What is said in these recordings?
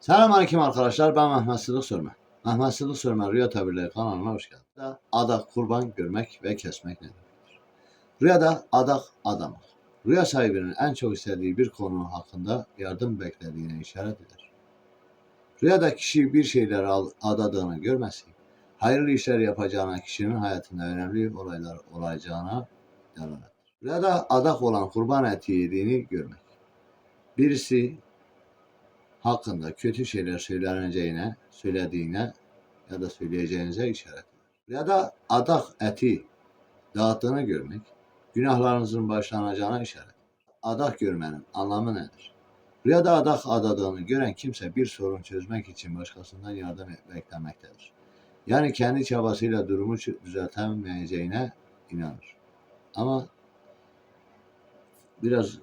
Selamünaleyküm arkadaşlar. Ben Mehmet Sıdık Sörmen. Mehmet Sıdık Sörmen Rüya Tabirleri kanalına hoş geldiniz. Adak kurban görmek ve kesmek nedir? Rüyada adak adamak. Rüya sahibinin en çok istediği bir konu hakkında yardım beklediğine işaret eder. Rüyada kişi bir şeyler al- adadığını görmesi, hayırlı işler yapacağına kişinin hayatında önemli olaylar olacağına delalettir. Rüyada adak olan kurban eti yediğini görmek. Birisi hakkında kötü şeyler söyleneceğine, söylediğine ya da söyleyeceğinize işaret eder. Ya da adak eti dağıttığını görmek, günahlarınızın başlanacağına işaret. Adak görmenin anlamı nedir? Rüyada adak adadığını gören kimse bir sorun çözmek için başkasından yardım beklemektedir. Yani kendi çabasıyla durumu düzeltemeyeceğine inanır. Ama biraz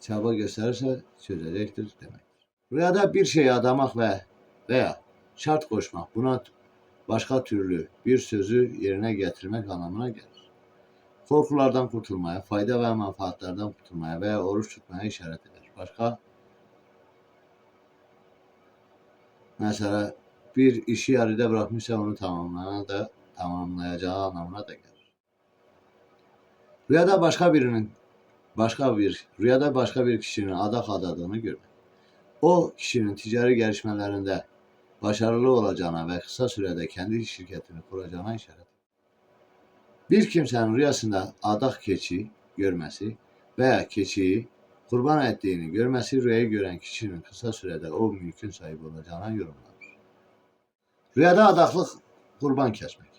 çaba gösterirse çözecektir demek. Rüyada bir şeyi adamak ve veya şart koşmak buna başka türlü bir sözü yerine getirmek anlamına gelir. Korkulardan kurtulmaya, fayda ve menfaatlerden kurtulmaya veya oruç tutmaya işaret eder. Başka mesela bir işi yarıda bırakmışsa onu tamamlayana da tamamlayacağı anlamına da gelir. Rüyada başka birinin başka bir rüyada başka bir kişinin adak adadığını görmek o kişinin ticari gelişmelerinde başarılı olacağına ve kısa sürede kendi şirketini kuracağına işaret. Bir kimsenin rüyasında adak keçi görmesi veya keçiyi kurban ettiğini görmesi rüyayı gören kişinin kısa sürede o mülkün sahibi olacağına yorumlanır. Rüyada adaklık kurban kesmek.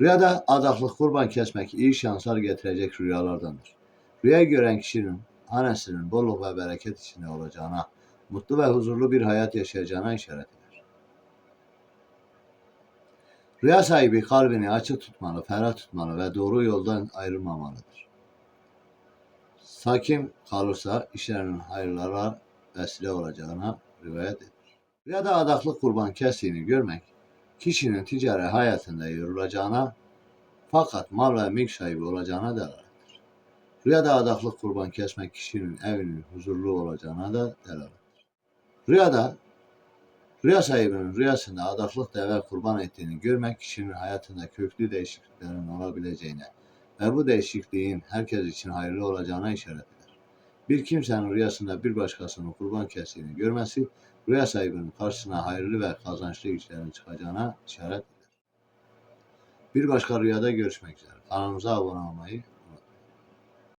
Rüyada adaklık kurban kesmek iyi şanslar getirecek rüyalardandır. Rüyayı gören kişinin hanesinin bolluk ve bereket içinde olacağına mutlu ve huzurlu bir hayat yaşayacağına işaret eder. Rüya sahibi kalbini açık tutmalı, ferah tutmalı ve doğru yoldan ayrılmamalıdır. Sakin kalırsa işlerinin hayırlara vesile olacağına rivayet edilir. Rüyada adaklı kurban kestiğini görmek, kişinin ticari hayatında yorulacağına fakat mal ve mülk sahibi olacağına delalettir. Rüyada adaklı kurban kesmek kişinin evinin huzurlu olacağına da delalettir. Rüyada rüya sahibinin rüyasında adaklık deve kurban ettiğini görmek kişinin hayatında köklü değişikliklerin olabileceğine ve bu değişikliğin herkes için hayırlı olacağına işaret eder. Bir kimsenin rüyasında bir başkasının kurban kestiğini görmesi rüya sahibinin karşısına hayırlı ve kazançlı işlerin çıkacağına işaret eder. Bir başka rüyada görüşmek üzere. Kanalımıza abone olmayı